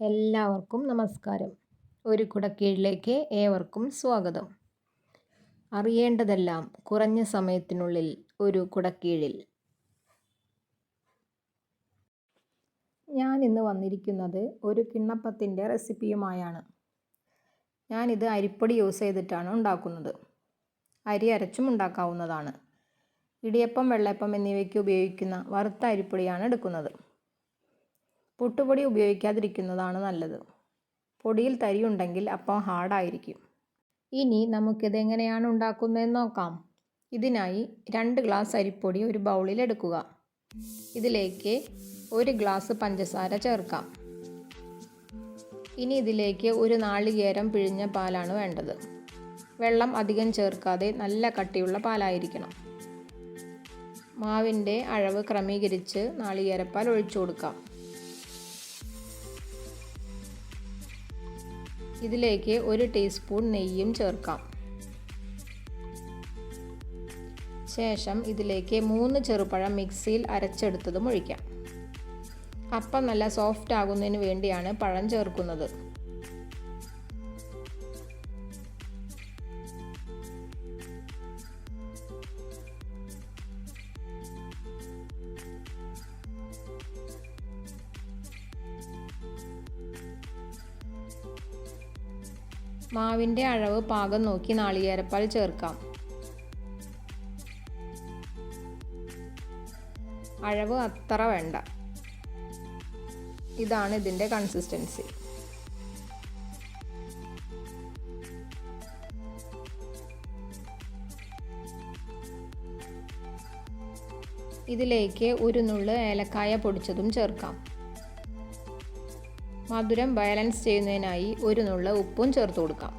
എല്ലാവർക്കും നമസ്കാരം. ഒരു കുടക്കീഴിലേക്ക് ഏവർക്കും സ്വാഗതം. അറിയേണ്ടതെല്ലാം കുറഞ്ഞ സമയത്തിനുള്ളിൽ ഒരു കുടക്കീഴിൽ. ഞാൻ ഇന്ന് വന്നിരിക്കുന്നത് ഒരു കിണ്ണപ്പത്തിന്റെ റെസിപ്പിയുമായാണ്. ഞാനിത് അരിപ്പൊടി യൂസ് ചെയ്തിട്ടാണ് ഉണ്ടാക്കുന്നത്. അരി അരച്ചും ഉണ്ടാക്കാവുന്നതാണ്. ഇടിയപ്പം വെള്ളയപ്പം എന്നിവയ്ക്ക് ഉപയോഗിക്കുന്ന വറുത്ത അരിപ്പൊടിയാണ് എടുക്കുന്നത്. പുട്ടുപൊടി ഉപയോഗിക്കാതിരിക്കുന്നതാണ് നല്ലത്. പൊടിയിൽ തരി ഉണ്ടെങ്കിൽ അപ്പം ഹാർഡായിരിക്കും. ഇനി നമുക്കിത് എങ്ങനെയാണ് ഉണ്ടാക്കുന്നതെന്ന് നോക്കാം. ഇതിനായി രണ്ട് ഗ്ലാസ് അരിപ്പൊടി ഒരു ബൗളിൽ എടുക്കുക. ഇതിലേക്ക് ഒരു ഗ്ലാസ് പഞ്ചസാര ചേർക്കാം. ഇനി ഇതിലേക്ക് ഒരു നാളികേരം പിഴിഞ്ഞ പാലാണ് വേണ്ടത്. വെള്ളം അധികം ചേർക്കാതെ നല്ല കട്ടിയുള്ള പാലായിരിക്കണം. മാവിന്റെ അളവ് ക്രമീകരിച്ച് നാളികേരപ്പാൽ ഒഴിച്ചു കൊടുക്കാം. ഇതിലേക്ക് ഒരു ടീസ്പൂൺ നെയ്യും ചേർക്കാം. ശേഷം ഇതിലേക്ക് മൂന്ന് ചെറുപഴം മിക്സിയിൽ അരച്ചെടുത്തതും ഒഴിക്കാം. അപ്പം നല്ല സോഫ്റ്റ് ആകുന്നതിന് വേണ്ടിയാണ് പഴം ചേർക്കുന്നത്. മാവിന്റെ അളവ് പാകം നോക്കി നാളികേരപ്പാൽ ചേർക്കാം. അളവ് അത്ര വേണ്ട. ഇതാണ് ഇതിന്റെ കൺസിസ്റ്റൻസി ഇതിലേക്ക് ഒരു നുള്ള് ഏലക്കായ പൊടിച്ചതും ചേർക്കാം. മധുരം ബാലൻസ് ചെയ്യുന്നതിനായി ഒരു നുള്ള ഉപ്പും ചേർത്ത് കൊടുക്കാം.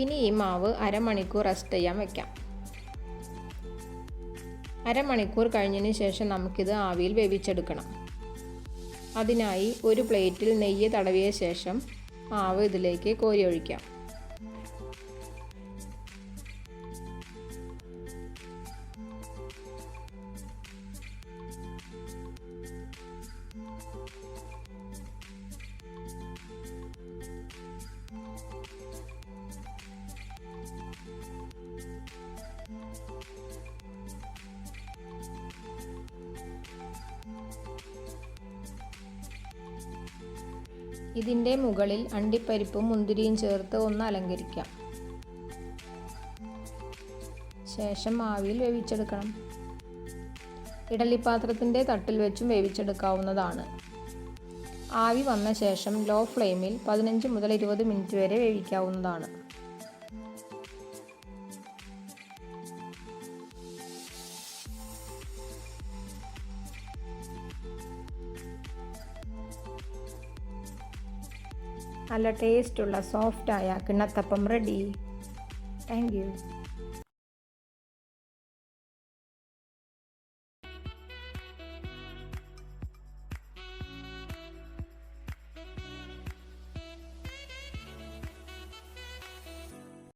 ഇനി ഈ മാവ് അരമണിക്കൂർ റെസ്റ്റ് ചെയ്യാൻ വെക്കാം. അരമണിക്കൂർ കഴിഞ്ഞതിന് ശേഷം നമുക്കിത് ആവിയിൽ വേവിച്ചെടുക്കണം. അതിനായി ഒരു പ്ലേറ്റിൽ നെയ്യ് തടവിയ ശേഷം മാവ് ഇതിലേക്ക് കോരി ഒഴിക്കാം ഇതിന്റെ മുകളിൽ അണ്ടിപ്പരിപ്പും മുന്തിരിയും ചേർത്ത് ഒന്ന് അലങ്കരിക്കാം. ശേഷം ആവിയിൽ വേവിച്ചെടുക്കണം. ഇഡലിപ്പാത്രത്തിന്റെ തട്ടിൽ വെച്ചും വേവിച്ചെടുക്കാവുന്നതാണ്. ആവി വന്ന ശേഷം ലോ ഫ്ലെയിമിൽ പതിനഞ്ച് മുതൽ ഇരുപത് മിനിറ്റ് വരെ വേവിക്കാവുന്നതാണ്. നല്ല ടേസ്റ്റുള്ള സോഫ്റ്റായ കിണ്ണത്തപ്പം റെഡി താങ്ക് യു